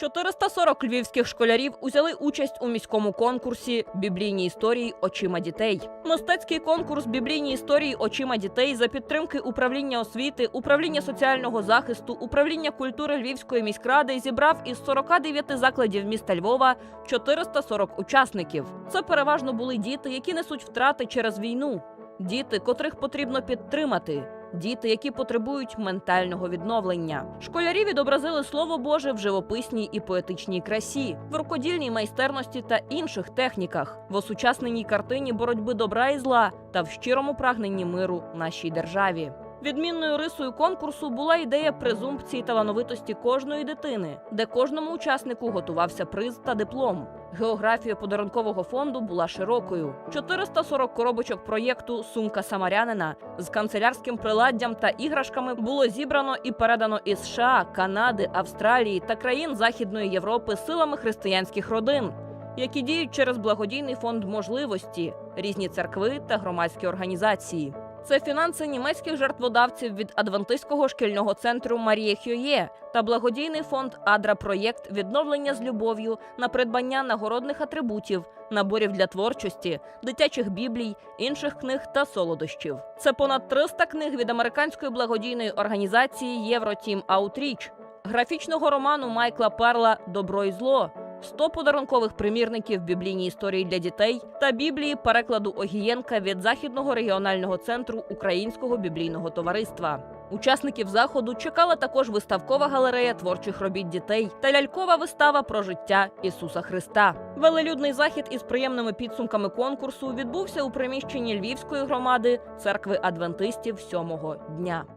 440 львівських школярів узяли участь у міському конкурсі Біблійні історії очима дітей. Мистецький конкурс Біблійні історії очима дітей за підтримки управління освіти, управління соціального захисту, управління культури Львівської міськради зібрав із 49 закладів міста Львова 440 учасників. Це переважно були діти, які несуть втрати через війну, діти, котрих потрібно підтримати. Діти, які потребують ментального відновлення. Школярі відобразили слово Боже в живописній і поетичній красі, в рукодільній майстерності та інших техніках, в осучасненій картині боротьби добра і зла та в щирому прагненні миру нашій державі. Відмінною рисою конкурсу була ідея презумпції талановитості кожної дитини, де кожному учаснику готувався приз та диплом. Географія подарункового фонду була широкою: 440 коробочок проєкту Сумка самарянина з канцелярським приладдям та іграшками було зібрано і передано із США, Канади, Австралії та країн Західної Європи силами християнських родин, які діють через благодійний фонд можливості, різні церкви та громадські організації. Це фінанси німецьких жертводавців від Адвентистського шкільного центру Марія Хьоє та благодійний фонд Адра Проєкт відновлення з любов'ю на придбання нагородних атрибутів, наборів для творчості, дитячих біблій, інших книг та солодощів. Це понад 300 книг від американської благодійної організації Євротім Аутріч, графічного роману Майкла Перла Добро і зло. 100 подарункових примірників біблійні історії для дітей та біблії перекладу Огієнка від західного регіонального центру Українського біблійного товариства. Учасників заходу чекала також виставкова галерея творчих робіт дітей та лялькова вистава про життя Ісуса Христа. Велелюдний захід із приємними підсумками конкурсу відбувся у приміщенні Львівської громади церкви адвентистів сьомого дня.